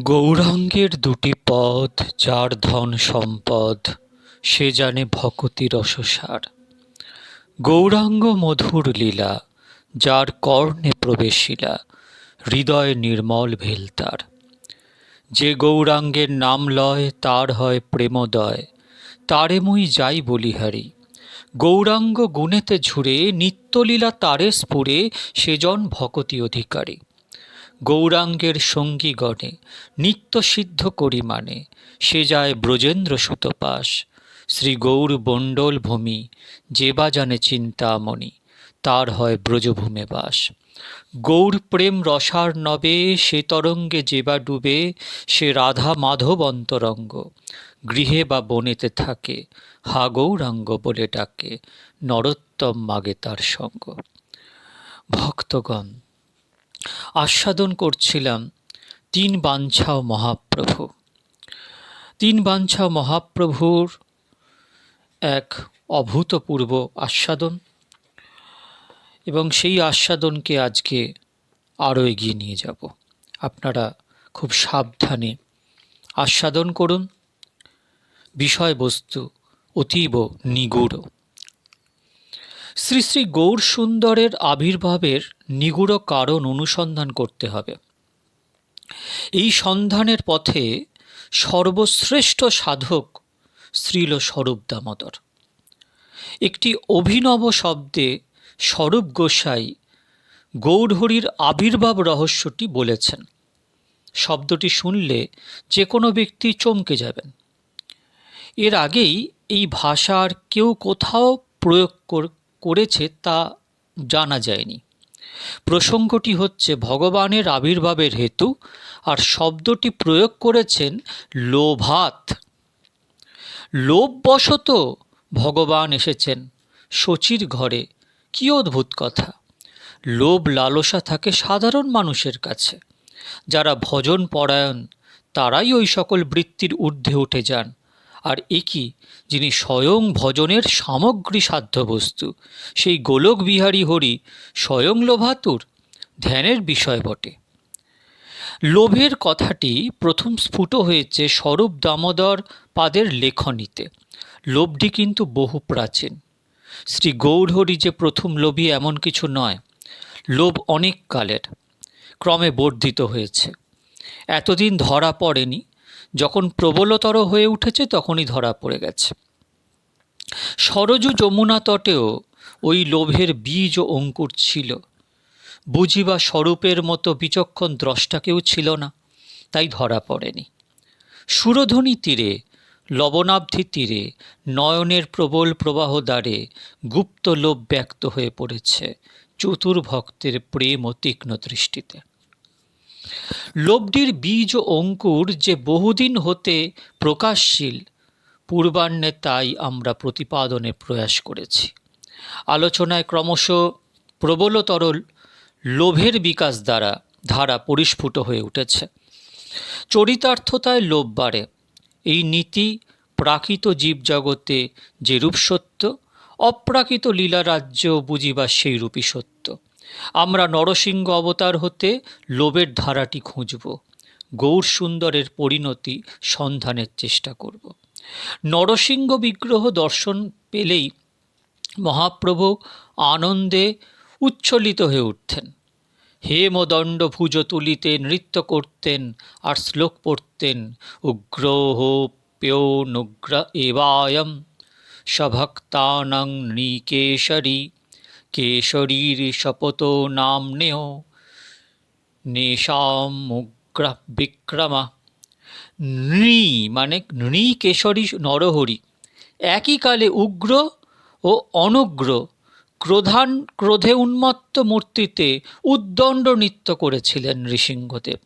গৌরাঙ্গের দুটি পদ যার ধন সম্পদ, সে জানে ভকতি রসসার। গৌরাঙ্গ মধুর লীলা, যার কর্ণে প্রবেশিলা, হৃদয় নির্মল ভেল তার যে গৌরাঙ্গের নাম লয়, তার হয় প্রেমোদয়। তারে মুই যাই বলিহারি গৌরাঙ্গ গুণেতে ঝুরে, নিত্যলীলা তারে স্ফুরে, সেজন ভকতি অধিকারী। গৌরাঙ্গের সঙ্গীগণে নিত্য সিদ্ধ করি মানে সে যায় ব্রজেন্দ্র সুতপাস শ্রী গৌর বণ্ডল ভূমি, যে বা জানে চিন্তামণি তার হয় ব্রজভূমে বাস। গৌর প্রেম রসার নবে, সে তরঙ্গে যে বা ডুবে, সে রাধা মাধব অন্তরঙ্গ, গৃহে বা বনেতে থাকে, হা গৌরাঙ্গ বলে ডাকে, নরোত্তম মাগে তার সঙ্গ। ভক্তগণ আস্বাদন করছিলাম তিন বাঞ্ছাও মহাপ্রভু। তিন বাঞ্ছাও মহাপ্রভুর এক অভূতপূর্ব আস্বাদন এবং সেই আস্বাদনকে আজকে আরও এগিয়ে নিয়ে যাব। আপনারা খুব সাবধানে আস্বাদন করুন। বিষয়বস্তু অতীব নিগুড়। শ্রী শ্রী গৌর সুন্দরের আবির্ভাবের নিগুড় কারণ অনুসন্ধান করতে হবে। এই সন্ধানের পথে সর্বশ্রেষ্ঠ সাধক শ্রীল স্বরূপ দামোদর। একটি অভিনব শব্দে স্বরূপ গোসাই গৌরহরির আবির্ভাব রহস্যটি বলেছেন। শব্দটি শুনলে যে কোনো ব্যক্তি চমকে যাবেন। এর আগেই এই ভাষার কেউ কোথাও প্রয়োগ কর- করেছে তা জানা যায়নি। প্রসঙ্গটি হচ্ছে ভগবানের আবির্ভাবের হেতু আর শব্দটি প্রয়োগ করেছেন লোভাত। লোভবশত ভগবান এসেছেন শচীর ঘরে। কী অদ্ভুত কথা। লোভ লালসা থাকে সাধারণ মানুষের কাছে। যারা ভজন পরায়ণ, তারাই ওই সকল বৃত্তির ঊর্ধ্বে উঠে যান। আর একই যিনি স্বয়ং ভজনের সামগ্রী সাধ্য বস্তু, সেই গোলক বিহারী হরি স্বয়ং লোভাতুর ধ্যানের বিষয় বটে। লোভের কথাটি প্রথম স্ফুট হয়েছে স্বরূপ দামোদর পাদের লেখনীতে। লোভটি কিন্তু বহু প্রাচীন। শ্রী গৌরহরি যে প্রথম লোভী এমন কিছু নয়, লোভ অনেক কালের, ক্রমে বর্ধিত হয়েছে। এতদিন ধরা পড়েনি যখন প্রবলতর হয়ে উঠেছে তখনই ধরা পড়ে গেছে। সরজু যমুনা তটেও ওই লোভের বীজ ও অঙ্কুর ছিল। বুঝিবা স্বরূপের মতো বিচক্ষণ দ্রষ্টা কেউ ছিল না, তাই ধরা পড়েনি। সুরধ্বনি তীরে, লবণাব্ধি তীরে, নয়নের প্রবল প্রবাহ দ্বারে গুপ্ত লোভ ব্যক্ত হয়ে পড়েছে চতুর ভক্তের প্রেম ও তীক্ষ্ণ দৃষ্টিতে। লোভটির বীজ ও অঙ্কুর যে বহুদিন হতে প্রকাশশীল, পূর্বাহ্নে তাই আমরা প্রতিপাদনের প্রয়াস করেছি। আলোচনায় ক্রমশ প্রবলতর লোভের বিকাশ দ্বারা ধারা পরিস্ফুট হয়ে উঠেছে। চরিতার্থতায় লোভ বাড়ে। এই নীতি প্রাকৃত জীবজগতে যে রূপ সত্য, অপ্রাকৃত লীলা রাজ্য বুঝিবার সেই রূপই সত্য। আমরা নরসিংহ অবতার হতে লোভের ধারাটি খুঁজব, গৌর সুন্দরের পরিণতি সন্ধানের চেষ্টা করব। নরসিংহ বিগ্রহ দর্শন পেলেই মহাপ্রভু আনন্দে উচ্ছ্বলিত হয়ে উঠতেন। হেমদণ্ড ভুজ তুলিতে নৃত্য করতেন আর শ্লোক পড়তেন, উগ্রহ প্যো নুগ্র এবায়ম সভক্তানং নৃকেশরী কেশরীর শপত শপথ নাম্নেয় নেশামুগ্র বিক্রমা। নৃ মানে নৃ কেশরী নরহরি। একই কালে উগ্র ও অনগ্র ক্রোধান ক্রোধে উন্মত্ত মূর্তিতে উদ্দণ্ড নৃত্য করেছিলেন নৃসিংহদেব।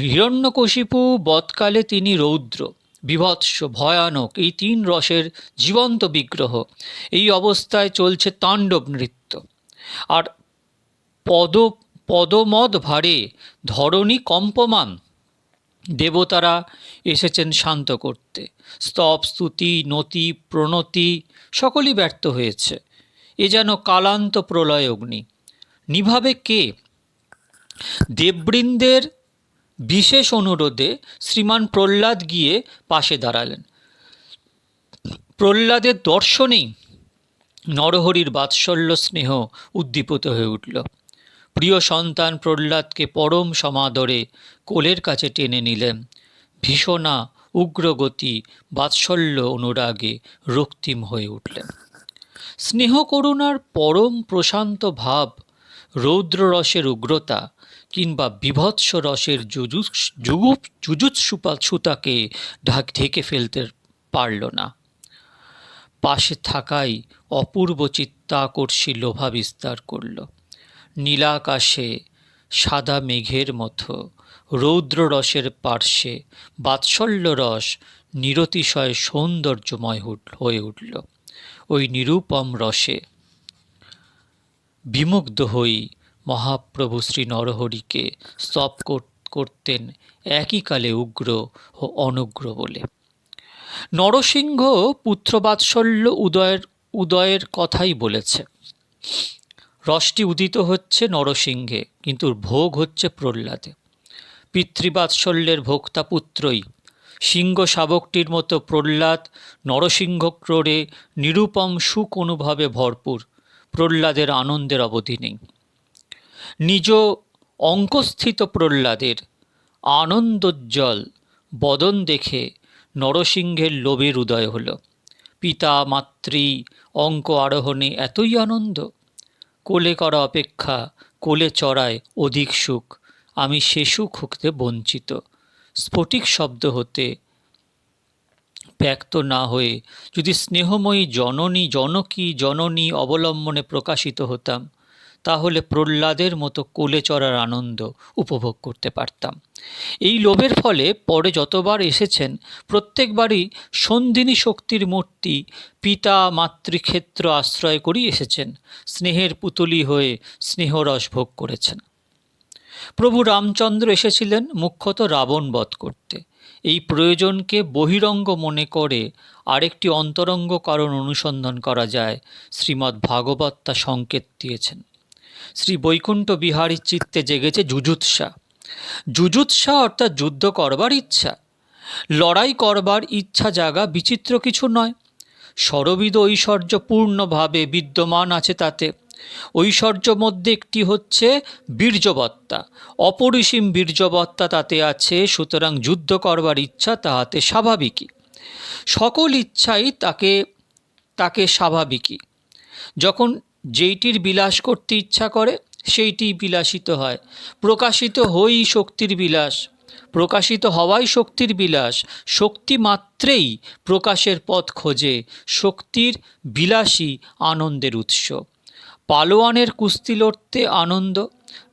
হিরণ্যকশিপু বৎকালে তিনি রৌদ্র। বিভৎস, ভয়ানক এই তিন রসের জীবন্ত বিগ্রহ। এই অবস্থায় চলছে তাণ্ডব নৃত্য। আর পদ, পদমদ ভারে ধরণী কম্পমান দেবতারা এসেছেন শান্ত করতে। স্তব, স্তুতি, নতি, প্রণতি সকলই ব্যর্থ হয়েছে। এ যেন কালান্ত প্রলয় অগ্নি। নিভাবে কে? দেববৃন্দের বিশেষ অনুরোধে শ্রীমান প্রহ্লাদ গিয়ে পাশে দাঁড়ালেন। প্রহ্লাদের দর্শনেই নরহরির বাৎসল্য স্নেহ উদ্দীপিত হয়ে উঠল। প্রিয় সন্তান প্রহ্লাদকে পরম সমাদরে কোলের কাছে টেনে নিলেন। ভীষণা, উগ্রগতি, বাৎসল্য অনুরাগে রক্তিম হয়ে উঠলেন। স্নেহ করুণার পরম প্রশান্ত ভাব, রৌদ্ররসের উগ্রতা কিংবা বিভৎস রসের জুজুৎসুপা ছুতাকে ঢাক ঢেকে ফেলতে পারল না। পাশে থাকাই অপূর্ব চিত্তাকর্ষী লোভা বিস্তার করল। নীলাকাশে সাদা মেঘের মতো রৌদ্র রসের পার্শ্বে বাৎসল্য রস নিরতিশয় সৌন্দর্যময় হয়ে উঠল। ওই নিরূপম রসে বিমুগ্ধ হই মহাপ্রভু শ্রী নরহরিকে স্তব করতেন একই কালে উগ্র ও অনুগ্র বলে। নরসিংহ পুত্রবাৎসল্য উদয়ের উদয়ের কথাই বলেছে। রসটি উদিত হচ্ছে নরসিংহে, কিন্তু ভোগ হচ্ছে প্রহ্লাদে। পিতৃবাৎসল্যের ভোক্তা পুত্রই সিংহ শাবকটির মতো প্রহ্লাদ নরসিংহ ক্রোড়ে নিরুপম সুখ অনুভবে ভরপুর। প্রহ্লাদের আনন্দের অবধি নেই। নিজ অঙ্কস্থিত প্রহ্লাদের আনন্দোজ্জ্বল বদন দেখে নরসিংহের লোভের উদয় হল। পিতা, মাতৃ, অঙ্ক আরোহণে এতই আনন্দ। কোলে করা অপেক্ষা, কোলে চড়ায় অধিক সুখ। আমি সে সুখ হতে বঞ্চিত। স্ফটিক শব্দ হতে ব্যক্ত না হয়ে যদি স্নেহময়ী জননী, জনকী, জননী অবলম্বনে প্রকাশিত হতাম তাহলে প্রহ্লাদের মতো কোলে চড়ার আনন্দ উপভোগ করতে পারতাম। এই লোভের ফলে পরে যতবার এসেছেন, প্রত্যেকবারই সন্ধিনী শক্তির মূর্তি পিতা মাতৃক্ষেত্র আশ্রয় করেই এসেছেন, স্নেহের পুতলি হয়ে স্নেহরস ভোগ করেছেন। প্রভু রামচন্দ্র এসেছিলেন মুখ্যত রাবণ বধ করতে। এই প্রয়োজনকে বহিরঙ্গ মনে করে আরেকটি অন্তরঙ্গ কারণ অনুসন্ধান করা যায় শ্রীমদ্ ভাগবত তা সংকেত দিয়েছেন। শ্রী বৈকুণ্ঠ বিহারীর চিত্তে জেগেছে জুজুৎসা জুজুৎসা অর্থাৎ যুদ্ধ করবার ইচ্ছা। লড়াই করবার ইচ্ছা জাগা বিচিত্র কিছু নয়। সরবিদ ঐশ্বর্য পূর্ণভাবে বিদ্যমান আছে তাতে। ঐশ্বর্য মধ্যে একটি হচ্ছে বীর্যবত্তা। অপরিসীম বীর্যবত্তা তাতে আছে, সুতরাং যুদ্ধ করবার ইচ্ছা তাহাতে স্বাভাবিকই। সকল ইচ্ছাই তাকে তাকে স্বাভাবিকই। যখন যেইটির বিলাস করতে ইচ্ছা করে, সেইটি বিলাসিত হয়। প্রকাশিত হই শক্তির বিলাস, প্রকাশিত হওয়াই শক্তির বিলাস। শক্তি মাত্রেই প্রকাশের পথ খোঁজে, শক্তির বিলাসী আনন্দের উৎস। পালোয়ানের কুস্তি লড়তে আনন্দ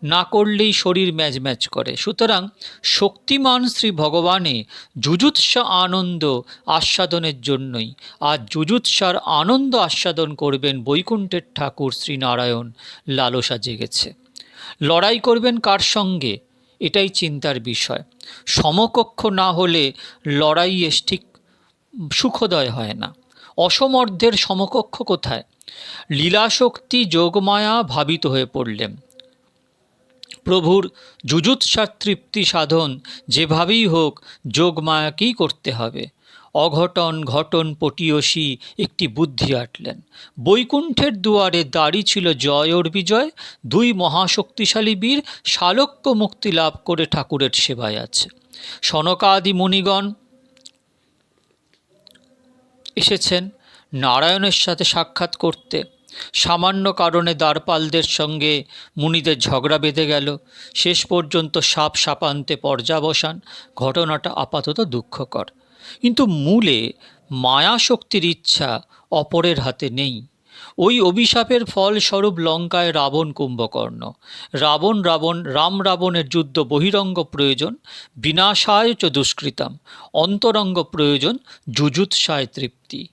না করলেই শরীর ম্যাচ ম্যাচ করে। সুতরাং শক্তিমান শ্রী ভগবানে যুজুৎসা আনন্দ আস্বাদনের জন্যই আর যুজুৎসার আনন্দ আস্বাদন করবেন বৈকুণ্ঠের ঠাকুর শ্রীনারায়ণ। লালসা জেগেছে। লড়াই করবেন কার সঙ্গে? এটাই চিন্তার বিষয়। সমকক্ষ না হলে লড়াই এস ঠিক সুখদয় হয় না। অসমর্থের সমকক্ষ কোথায়? লীলাশক্তি যোগমায়া ভাবিত হয়ে পড়লেন প্রভুর যুজুৎসার তৃপ্তি সাধন যেভাবেই হোক যোগমায়াকেই করতে হবে। অঘটন ঘটন পটিয়সী একটি বুদ্ধি আটলেন। বৈকুণ্ঠের দুয়ারে দাড়ি ছিল জয় ওর বিজয়, দুই মহাশক্তিশালী বীর শালক্য মুক্তি লাভ করে ঠাকুরের সেবায় আছে। সনকাদি মুনিগণ এসেছেন নারায়ণের সাথে সাক্ষাৎ করতে। সামান্য কারণে দ্বারপালদের সঙ্গে মুনিদের ঝগড়া বেঁধে গেল। শেষ পর্যন্ত সাপ সাপান্তে পর্যাবসান। ঘটনাটা আপাতত দুঃখকর। কিন্তু মূলে মায়া শক্তির ইচ্ছা অপরের হাতে নেই। ওই অভিশাপের ফলস্বরূপ লঙ্কায় রাবণ কুম্ভকর্ণ। রাবণ রাবণ, রাম রাবণের যুদ্ধ বহিরঙ্গ প্রয়োজন, বিনাশায় চ দুষ্কৃতাম, অন্তরঙ্গ প্রয়োজন যুজুৎসায় তৃপ্তি।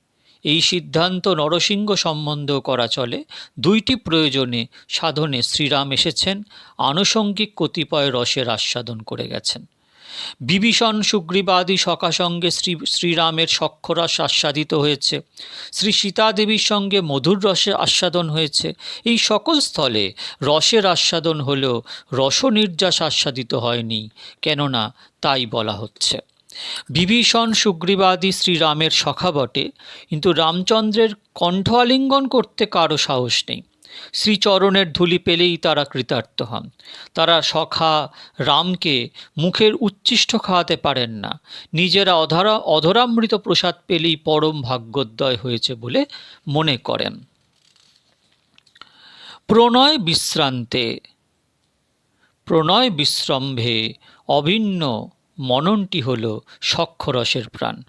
এই সিদ্ধান্ত নরসিংহ সম্বন্ধেও করা চলে। দুইটি প্রয়োজনে সাধনে শ্রীরাম এসেছেন, আনুষঙ্গিক কতিপয় রসের আস্বাদন করে গেছেন। বিভীষণ সুগ্রীবাদী সঙ্গে শ্রী শ্রীরামের সক্ষরস আস্বাদিত হয়েছে। শ্রী সীতাদেবীর সঙ্গে মধুর রসে আস্বাদন হয়েছে। এই সকল স্থলে রসের আস্বাদন হলেও রস রসনির্যাস আস্বাদিত হয়নি, কেননা তাই বলা হচ্ছে। বিভীষণ সুগ্রীবাদী শ্রীরামের সখা বটে, কিন্তু রামচন্দ্রের কণ্ঠ আলিঙ্গন করতে কারও সাহস নেই। শ্রীচরণের ধুলি পেলেই তারা কৃতার্থ হন। তারা সখা রামকে মুখের উচ্ছিষ্ট খাওয়াতে পারেন না। নিজেরা অধরা, অধরামৃত প্রসাদ পেলেই পরম ভাগ্যোদয় হয়েছে বলে মনে করেন। প্রণয় বিশ্রান্তে, প্রণয় বিশ্রম্ভে অভিন্ন মননটি হল সক্ষরসের প্রাণ।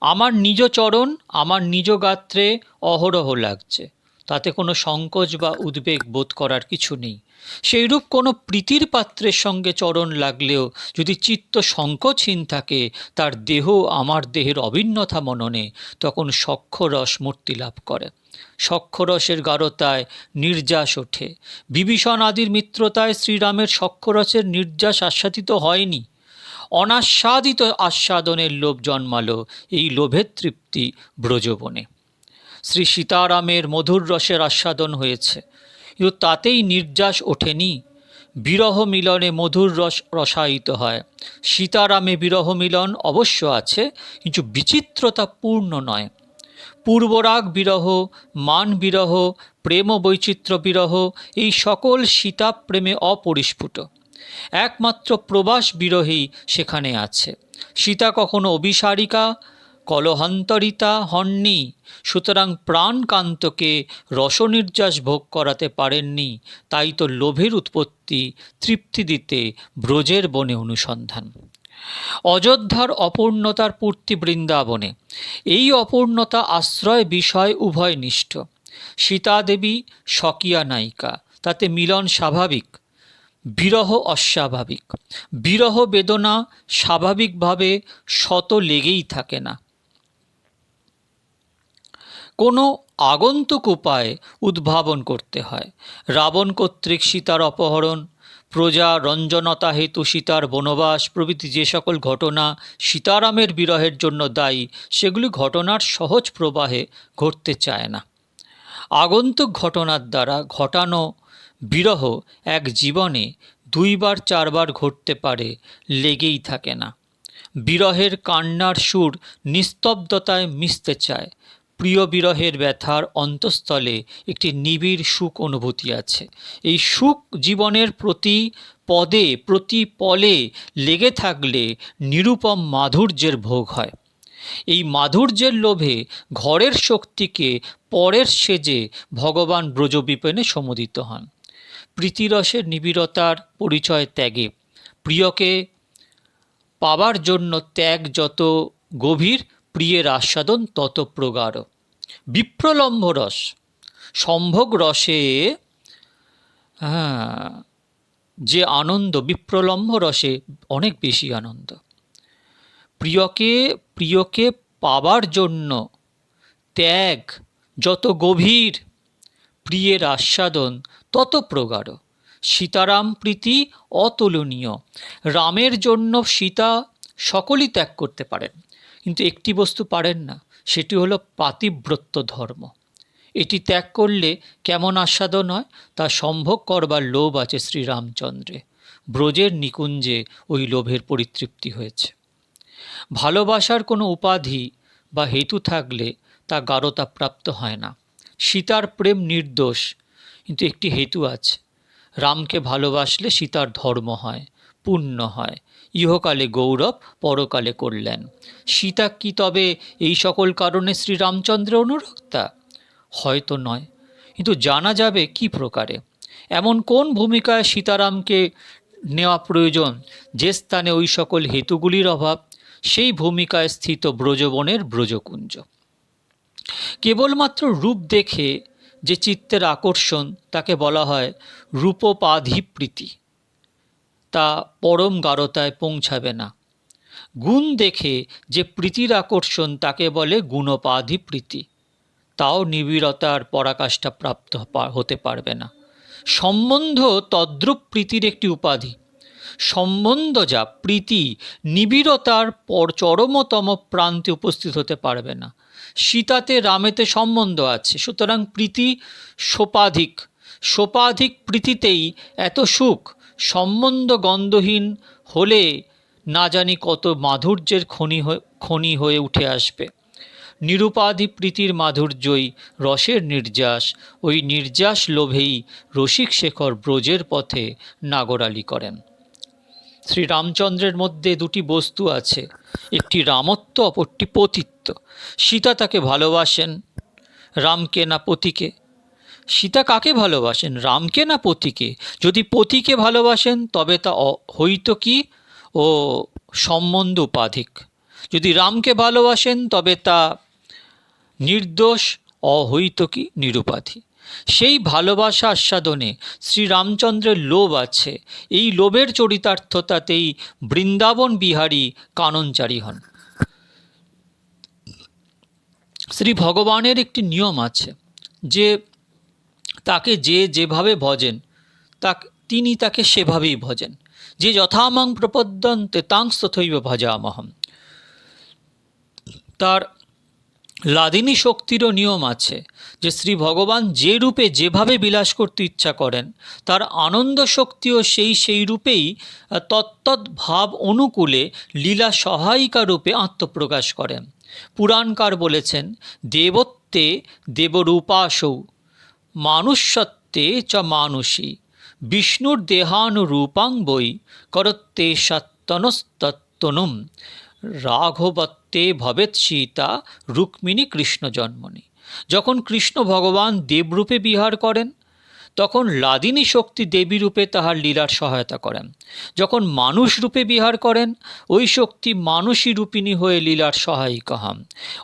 আমার নিজ চরণ, আমার নিজ গাত্রে অহরহ লাগছে। তাতে কোনো সংকোচ বা উদ্বেগ বোধ করার কিছু নেই। সেইরূপ কোনো প্রীতির পাত্রের সঙ্গে চরণ লাগলেও যদি চিত্ত সংকোচহীন থাকে, তার দেহ আমার দেহের অভিন্নতা মননে, তখন সক্ষরস মূর্তি লাভ করে। সক্ষরসের গাঢ়তায় নির্যাস ওঠে। বিভীষণ আদির মিত্রতায় শ্রীরামের সক্ষরসের নির্যাস আস্বাদিত হয়নি। অনাস্বাদিত আস্বাদনের লোভ জন্মালো এই লোভের তৃপ্তি ব্রজবনে। শ্রী সীতারামের মধুর রসের আস্বাদন হয়েছে। কিন্তু তাতেই নির্যাস ওঠেনি। বিরহ মিলনে মধুর রস রসায়িত হয়। সীতারামে বিরহ মিলন অবশ্য আছে, কিন্তু বিচিত্রতা পূর্ণ নয়। পূর্বরাগ বিরহ, মান বিরহ, প্রেম বৈচিত্র্য বিরহ, এই সকল সীতা প্রেমে অপরিস্ফুট। একমাত্র প্রবাস বিরহেই সেখানে আছে। সীতা কখনো অভিসারিকা কলহান্তরিতা হননি, সুতরাং প্রাণকান্তকে রসনির্যাস ভোগ করাতে পারেননি, তাই তো লোভের উৎপত্তি তৃপ্তি দিতে ব্রজের বনে অনুসন্ধান। অযোধ্যার অপূর্ণতার পূর্তি বৃন্দাবনে, এই অপূর্ণতা আশ্রয় বিষয় উভয় নিষ্ঠ সীতাদেবী স্বকীয়া নায়িকা, তাতে মিলন স্বাভাবিক, বিরহ অস্বাভাবিক। বিরহ বেদনা স্বাভাবিকভাবে শত লেগেই থাকে না। কোনো আগন্তুক উপায় উদ্ভাবন করতে হয়। রাবণ কর্তৃক সীতার অপহরণ, প্রজা রঞ্জনতা হেতু সীতার বনবাস প্রভৃতি যে সকল ঘটনা সীতারামের বিরহের জন্য দায়ী, সেগুলি ঘটনার সহজ প্রবাহে ঘটতে চায় না। আগন্তুক ঘটনার দ্বারা ঘটানো বিরহ এক জীবনে দুইবার চারবার ঘটতে পারে লেগেই থাকে না। বিরহের কান্নার সুর নিস্তব্ধতায় মিশতে চায় প্রিয় বিরহের ব্যথার অন্তঃস্থলে একটি নিবিড় সুখ অনুভূতি আছে। এই সুখ জীবনের প্রতি পদে, প্রতি পলে লেগে থাকলে নিরুপম মাধুর্যের ভোগ হয়। এই মাধুর্যের লোভে ঘরের শক্তিকে পরের সেজে ভগবান ব্রজবিপেনে সমুদিত হন। প্রীতিরসের নিবিড়তার পরিচয় ত্যাগে। প্রিয়কে পাবার জন্য ত্যাগ যত গভীর প্রিয়ের আস্বাদন তত প্রগাঢ়। বিপ্রলম্ভ রস, সম্ভোগ রসে হ্যাঁ যে আনন্দ, বিপ্রলম্ভ রসে অনেক বেশি আনন্দ। প্রিয়কে প্রিয়কে পাবার জন্য ত্যাগ যত গভীর প্রিয়ের আস্বাদন তত প্রগাঢ়। সীতারাম প্রীতি অতুলনীয়, রামের জন্য সীতা সকলই ত্যাগ করতে পারেন। কিন্তু একটি বস্তু পারেন না, সেটি হলো পাতিব্রত্য ধর্ম। এটি ত্যাগ করলে কেমন আস্বাদন হয়? তা সম্ভব করবার লোভ আছে শ্রীরামচন্দ্রে। ব্রজের নিকুঞ্জে ওই লোভের পরিতৃপ্তি হয়েছে। ভালোবাসার কোনো উপাধি বা হেতু থাকলে তা গাঢ়তা প্রাপ্ত হয় না। সীতার প্রেম নির্দোষ, কিন্তু একটি হেতু আছে। রামকে ভালোবাসলে সীতার ধর্ম হয়, পুণ্য হয় ইহকালে গৌরব, পরকালে করলেন সীতা কি তবে এই সকল কারণে শ্রীরামচন্দ্রের অনুরক্তা? হয়তো নয়। কিন্তু জানা যাবে কি প্রকারে। এমন কোন ভূমিকায় সীতারামকে নেওয়া প্রয়োজন, যে স্থানে ওই সকল হেতুগুলির অভাব, সেই ভূমিকায় স্থিত ব্রজবনের ব্রজকুঞ্জ। কেবলমাত্র রূপ দেখে যে চিত্তের আকর্ষণ, তাকে বলা হয় রূপোপাধিপ্রীতি। তা পরম গাঢ়তায় পৌঁছাবে না। গুণ দেখে যে প্রীতির আকর্ষণ তাকে বলে গুণোপাধি প্রীতি। তাও নিবিড়তার পরাকাষ্ঠা প্রাপ্ত হতে পারবে না। সম্বন্ধ তদ্রুপ প্রীতির একটি উপাধি। সম্বন্ধ যা প্রীতি নিবিড়তার পর চরমতম প্রান্তে উপস্থিত হতে পারবে না। সীতাতে রামেতে সম্বন্ধ আছে। সুতরাং প্রীতি সোপাধিক। সোপাধিক প্রীতিতেই এত সুখ সম্বন্ধ গন্ধহীন হলে না জানি কত মাধুর্যের খনি খনি হয়ে উঠে আসবে। নিরুপাধি প্রীতির মাধুর্যই রসের নির্যাস। ওই নির্যাস লোভেই রসিক শেখর ব্রজের পথে নাগরালি করেন। শ্রীরামচন্দ্রের মধ্যে দুটি বস্তু আছে। একটি রামত্ব, অপরটি পতিত্ব। সীতা তাকে ভালোবাসেন, রামকে না পতিকে। সীতা কাকে ভালোবাসেন? রামকে না পতিকে? যদি পতিকে ভালোবাসেন, তবে তা হইত কি? ও সম্বন্ধ উপাধিক। যদি রামকে ভালোবাসেন, তবে তা নির্দোষ, অহৈত কি? নিরুপাধি। সেই ভালোবাসা আস্বাদনে শ্রীরামচন্দ্রের লোভ আছে। এই লোভের চরিতার্থতাতেই বৃন্দাবন বিহারী কাননচারী হন। শ্রী ভগবানের একটি নিয়ম আছে যে তাকে যে যেভাবে ভজেন, তাক, তিনি তাকে সেভাবেই ভজেন। যে যথামাং প্রপদ্যন্তে তাংস তথৈব ভজামহম। তার লাদিনী শক্তিরও নিয়ম আছে যে শ্রী ভগবান যে রূপে যেভাবে বিলাস করতে ইচ্ছা করেন, তার আনন্দ শক্তিও সেই সেই রূপেই তত্তৎ ভাব অনুকূলে লীলা সহায়িকা রূপে আত্মপ্রকাশ করেন। পুরাণকার বলেছেন, দেবত্বে দেবরূপাসৌ মানুষ্যত্বে চ মানুষী, বিষ্ণুর দেহানুরূপাং বই করত্তে সত্তনস্তত্তনুম, রাঘবত্তে ভবেৎ সীতা, রুক্মিণী কৃষ্ণ জন্মনি। যখন কৃষ্ণ ভগবান দেবরূপে বিহার করেন তখন লাদিনী শক্তি দেবী রূপে তাহার লীলার সহায়তা করেন। যখন মানুষ রূপে বিহার করেন, ওই শক্তি মানুষী রূপিণী হয়ে লীলার সহায়িকা হন।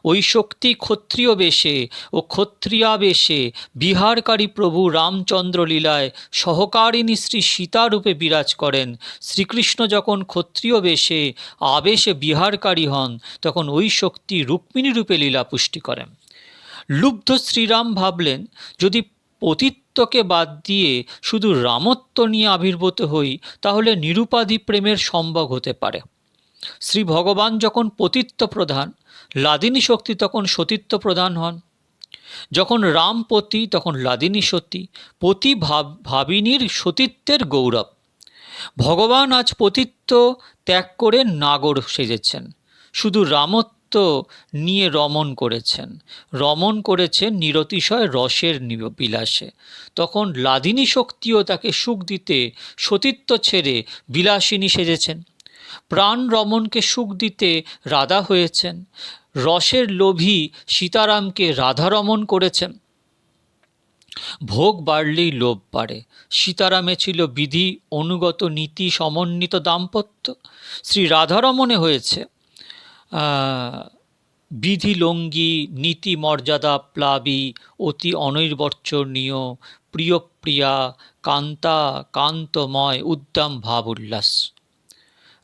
ওই শক্তি ক্ষত্রিয় বেশে ও ক্ষত্রিয়া বেশে বিহারকারী প্রভু রামচন্দ্র লীলায় সহকারিণী শ্রী সীতা রূপে বিরাজ করেন। শ্রীকৃষ্ণ যখন ক্ষত্রিয় বেশে আবেশে বিহারকারী হন, তখন ওই শক্তি রুক্মিণী রূপে লীলা পুষ্টি করেন। লুব্ধ শ্রীরাম ভাবলেন, যদি পতিত্বকে বাদ দিয়ে শুধু রামত্ব নিয়ে আবির্ভূত হই, তাহলে নিরুপাধি প্রেমের সম্ভব হতে পারে। শ্রী ভগবান যখন পতিত্ব প্রধান, লাদিনী শক্তি তখন সতীত্ব প্রধান হন। যখন রাম পতি, তখন লাদিনী সতী, পতি ভাব, ভাবিনীর সতীত্বের গৌরব। ভগবান আজ পতিত্ব ত্যাগ করে নাগর সেজেছেন। শুধু রামত্ব নিয়ে রমণ করেছেন। রমণ করেছেন নিরতিশয় রসের বিলাসে তখন লাদিনী শক্তিও তাকে সুখ দিতে, সতীত্ব ছেড়ে বিলাসিনী সেজেছেন। প্রাণ রমণকে সুখ দিতে রাধা হয়েছেন। রসের লোভী সীতারামকে রাধা রমণ করেছেন। ভোগ বাড়লেই লোভ বাড়ে। সীতারামে ছিল বিধি, অনুগত নীতি, সমন্বিত দাম্পত্য। শ্রী রাধারমণে হয়েছে। আহ, বিধি লঙ্গি নীতি মর্যাদা প্লাবী অতি অনৈর্বর্চনীয় প্রিয়প্রিয়া কান্তা কান্তময় উদ্দাম ভাব উল্লাস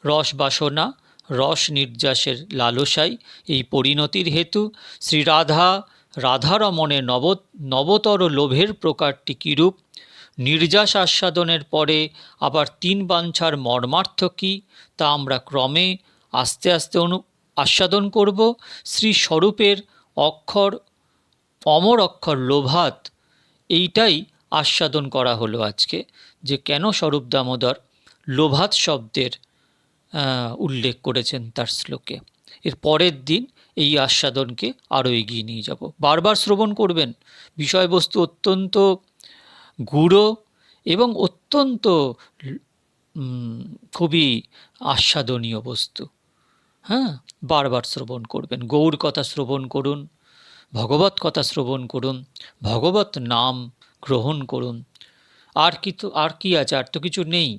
রস বাসনা রস নির্যাসের লালসাই এই পরিণতির হেতু। শ্রী রাধা রাধারমণে নব নবতর লোভের প্রকারটি কীরূপ? নির্যাস আস্বাদনের পরে আবার তিন বাঞ্ছার মর্মার্থ কী? তা আমরা ক্রমে আস্তে আস্তে অনু আস্বাদন করব। শ্রী স্বরূপের অক্ষর অমর অক্ষর লোভাত, এইটাই আস্বাদন করা হলো আজকে। যে কেন স্বরূপ দামোদর লোভাত শব্দের উল্লেখ করেছেন তার শ্লোকে। এর পরের দিন এই আস্বাদনকে আরও এগিয়ে নিয়ে যাব। বারবার শ্রবণ করবেন। বিষয়বস্তু অত্যন্ত গূঢ় এবং অত্যন্ত খুবই আস্বাদনীয় বস্তু। হ্যাঁ বারবার শ্রবণ করবেন। গৌর কথা শ্রবণ করুন, ভগবত কথা শ্রবণ করুন, ভগবত নাম গ্রহণ করুন। আর কি তো, আর কি আছে? আর তো কিছু নেই।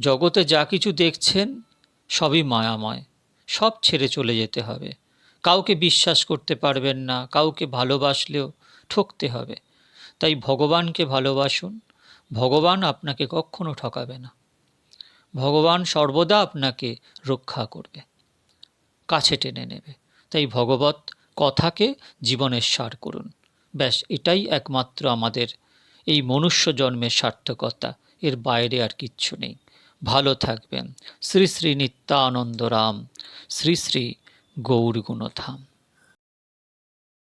জগতে যা কিছু দেখছেন, সবই মায়াময়। সব ছেড়ে চলে যেতে হবে। কাউকে বিশ্বাস করতে পারবেন না, কাউকে ভালোবাসলেও ঠকতে হবে। তাই ভগবানকে ভালোবাসুন। ভগবান আপনাকে কখনো ঠকাবে না। ভগবান সর্বদা আপনাকে রক্ষা করবে। কাছে টেনে নেবে। তাই ভগবত কথাকে জীবনের সার করুন। ব্যাস, এটাই একমাত্র আমাদের এই মনুষ্য জন্মের সার্থকতা। এর বাইরে আর কিচ্ছু নেই। ভালো থাকবেন। শ্রী শ্রী নিত্যানন্দ রাম শ্রী শ্রী গৌর গুণধাম